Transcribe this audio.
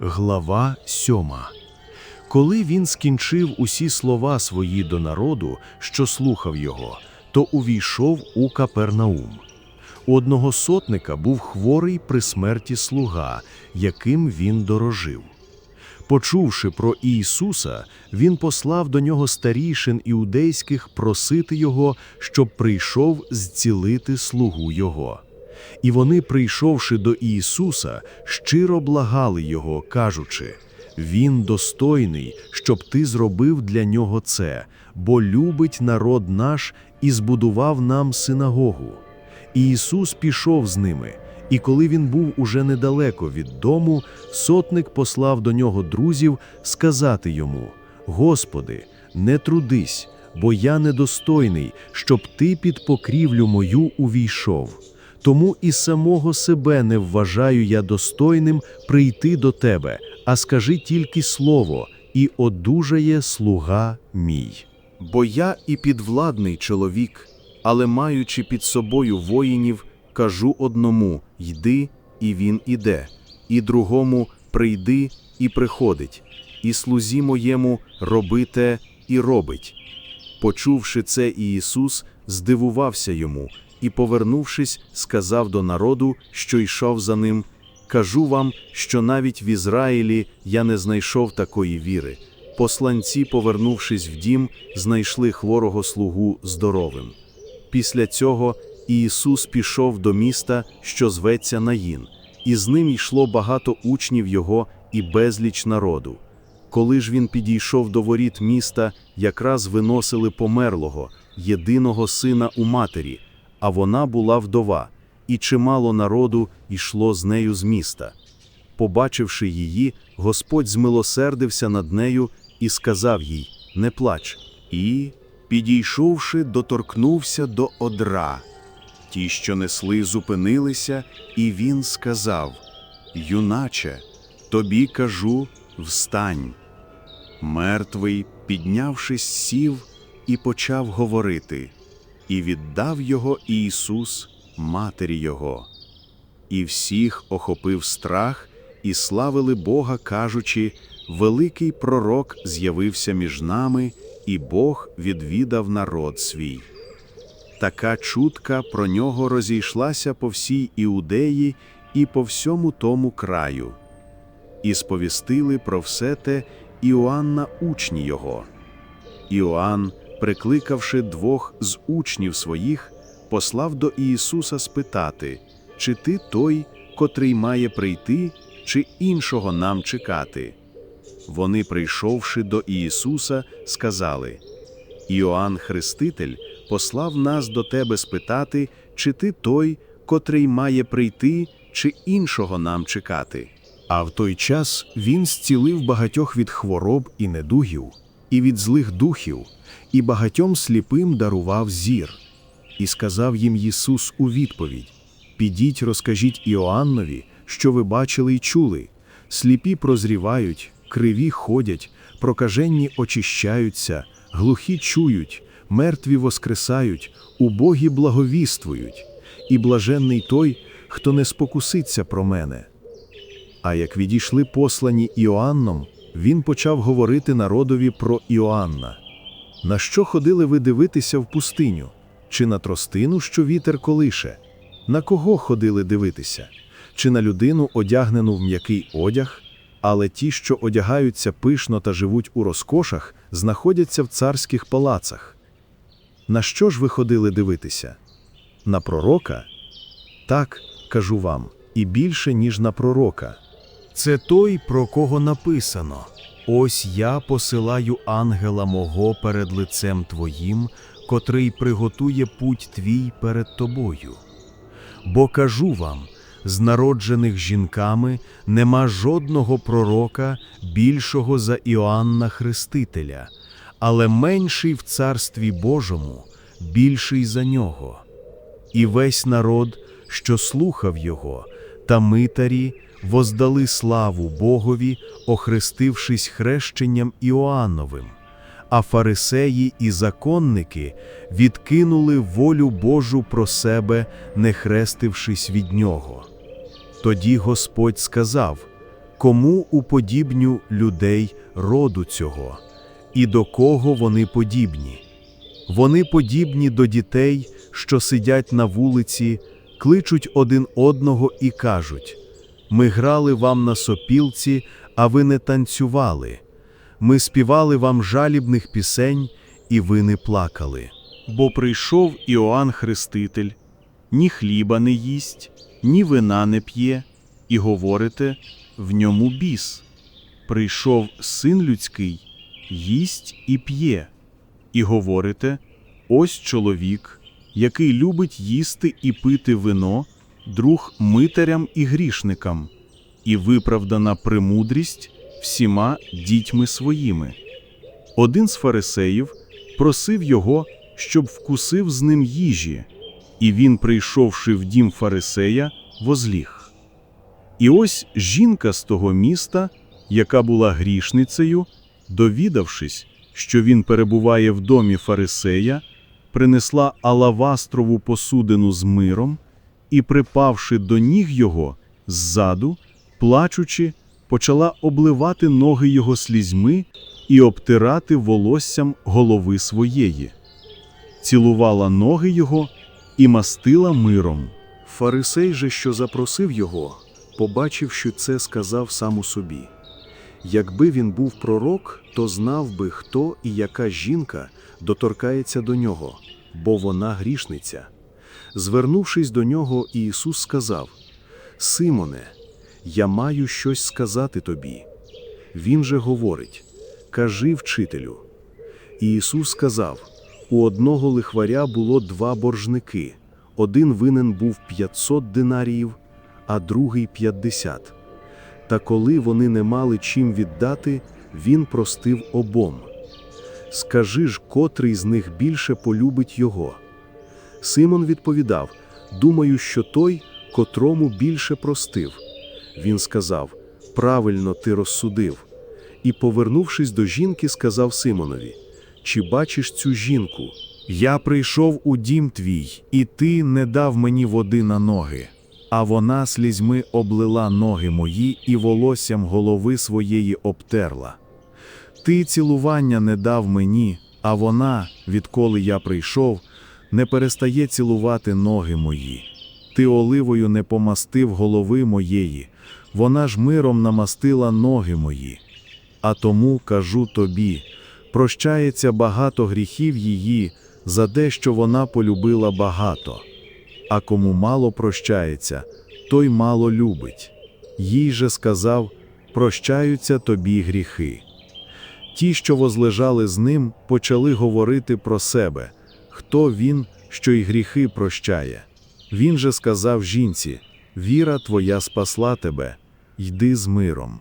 Глава сьома. Коли він скінчив усі слова свої до народу, що слухав його, то увійшов у Капернаум. У одного сотника був хворий при смерті слуга, яким він дорожив. Почувши про Ісуса, він послав до нього старішин іудейських просити його, щоб прийшов зцілити слугу його. І вони, прийшовши до Ісуса, щиро благали його, кажучи: Він достойний, щоб ти зробив для нього це, бо любить народ наш і збудував нам синагогу. І Ісус пішов з ними, і коли він був уже недалеко від дому, сотник послав до нього друзів сказати йому: Господи, не трудись, бо я недостойний, щоб ти під покрівлю мою увійшов. Тому і самого себе не вважаю я достойним прийти до тебе, а скажи тільки слово, і одужає слуга мій. Бо я і підвладний чоловік, але маючи під собою воїнів, кажу одному йди, і він іде, і другому прийди і приходить, і слузі моєму роби те і робить. Почувши це, Ісус здивувався йому і, повернувшись, сказав до народу, що йшов за ним: Кажу вам, що навіть в Ізраїлі я не знайшов такої віри. Посланці, повернувшись в дім, знайшли хворого слугу здоровим. Після цього Ісус пішов до міста, що зветься Наїн, і з ним йшло багато учнів його і безліч народу. Коли ж він підійшов до воріт міста, якраз виносили померлого, єдиного сина у матері, а вона була вдова, і чимало народу йшло з нею з міста. Побачивши її, Господь змилосердився над нею і сказав їй: Не плач. І, підійшовши, доторкнувся до одра. Ті, що несли, зупинилися, і він сказав: Юначе, тобі кажу, встань. Мертвий, піднявшись, сів і почав говорити, і віддав його Ісус, матері Його. І всіх охопив страх, і славили Бога, кажучи: Великий пророк з'явився між нами, і Бог відвідав народ свій. Така чутка про нього розійшлася по всій Іудеї і по всьому тому краю. І сповістили про все те Іоанна учні його. Іоанн, прикликавши двох з учнів своїх, послав до Ісуса спитати, чи ти той, котрий має прийти, чи іншого нам чекати. Вони, прийшовши до Ісуса, сказали: Іоанн Хреститель послав нас до тебе спитати, чи ти той, котрий має прийти, чи іншого нам чекати. А в той час він зцілив багатьох від хвороб і недугів, і від злих духів, і багатьом сліпим дарував зір. І сказав їм Ісус у відповідь: Підіть, розкажіть Іоаннові, що ви бачили й чули. Сліпі прозрівають, криві ходять, прокаженні очищаються, глухі чують, мертві воскресають, убогі благовіствують, і блаженний той, хто не спокуситься про мене. А як відійшли послані Іоанном, він почав говорити народові про Іоанна. На що ходили ви дивитися в пустиню? Чи на тростину, що вітер колише? На кого ходили дивитися? Чи на людину, одягнену в м'який одяг? Але ті, що одягаються пишно та живуть у розкошах, знаходяться в царських палацах. На що ж ви ходили дивитися? На пророка? Так, кажу вам, і більше, ніж на пророка. Це той, про кого написано: Ось я посилаю ангела мого перед лицем твоїм, котрий приготує путь твій перед тобою. Бо кажу вам, з народжених жінками нема жодного пророка більшого за Іоанна Хрестителя, але менший в царстві Божому, більший за нього. І весь народ, що слухав його, та митарі, воздали славу Богові, охрестившись хрещенням Іоанновим, а фарисеї і законники відкинули волю Божу про себе, не хрестившись від нього. Тоді Господь сказав: Кому уподібню людей роду цього, і до кого вони подібні? Вони подібні до дітей, що сидять на вулиці, кличуть один одного і кажуть: Ми грали вам на сопілці, а ви не танцювали. Ми співали вам жалібних пісень, і ви не плакали. Бо прийшов Іоанн Хреститель, ні хліба не їсть, ні вина не п'є, і говорите, в ньому біс. Прийшов син людський, їсть і п'є, і говорите, ось чоловік, який любить їсти і пити вино, друг митарям і грішникам, і виправдана премудрість всіма дітьми своїми. Один з фарисеїв просив його, щоб вкусив з ним їжі, і він, прийшовши в дім фарисея, возліг. І ось жінка з того міста, яка була грішницею, довідавшись, що він перебуває в домі фарисея, принесла алавастрову посудину з миром і, припавши до ніг його ззаду, плачучи, почала обливати ноги його слізьми і обтирати волоссям голови своєї, цілувала ноги його і мастила миром. Фарисей же, що запросив його, побачив, що це сказав сам у собі. Якби він був пророк, то знав би, хто і яка жінка доторкається до нього, бо вона грішниця. Звернувшись до нього, Ісус сказав: Симоне, я маю щось сказати тобі. Він же говорить: Кажи вчителю. Ісус сказав: У одного лихваря було два боржники. Один винен був 500 динаріїв, а другий 50. Та коли вони не мали чим віддати, він простив обом. Скажи ж, котрий з них більше полюбить його. Симон відповідав: Думаю, що той, котрому більше простив. Він сказав: Правильно ти розсудив. І, повернувшись до жінки, сказав Симонові: Чи бачиш цю жінку? Я прийшов у дім твій, і ти не дав мені води на ноги, а вона слізьми облила ноги мої і волоссям голови своєї обтерла. Ти цілування не дав мені, а вона, відколи я прийшов, не перестає цілувати ноги мої. Ти оливою не помастив голови моєї, вона ж миром намастила ноги мої. А тому кажу тобі: прощається багато гріхів її за те, що вона полюбила багато. А кому мало прощається, той мало любить. Їй же сказав: прощаються тобі гріхи. Ті, що возлежали з ним, почали говорити про себе, хто він, що й гріхи прощає. Він же сказав жінці: Віра твоя спасла тебе, йди з миром.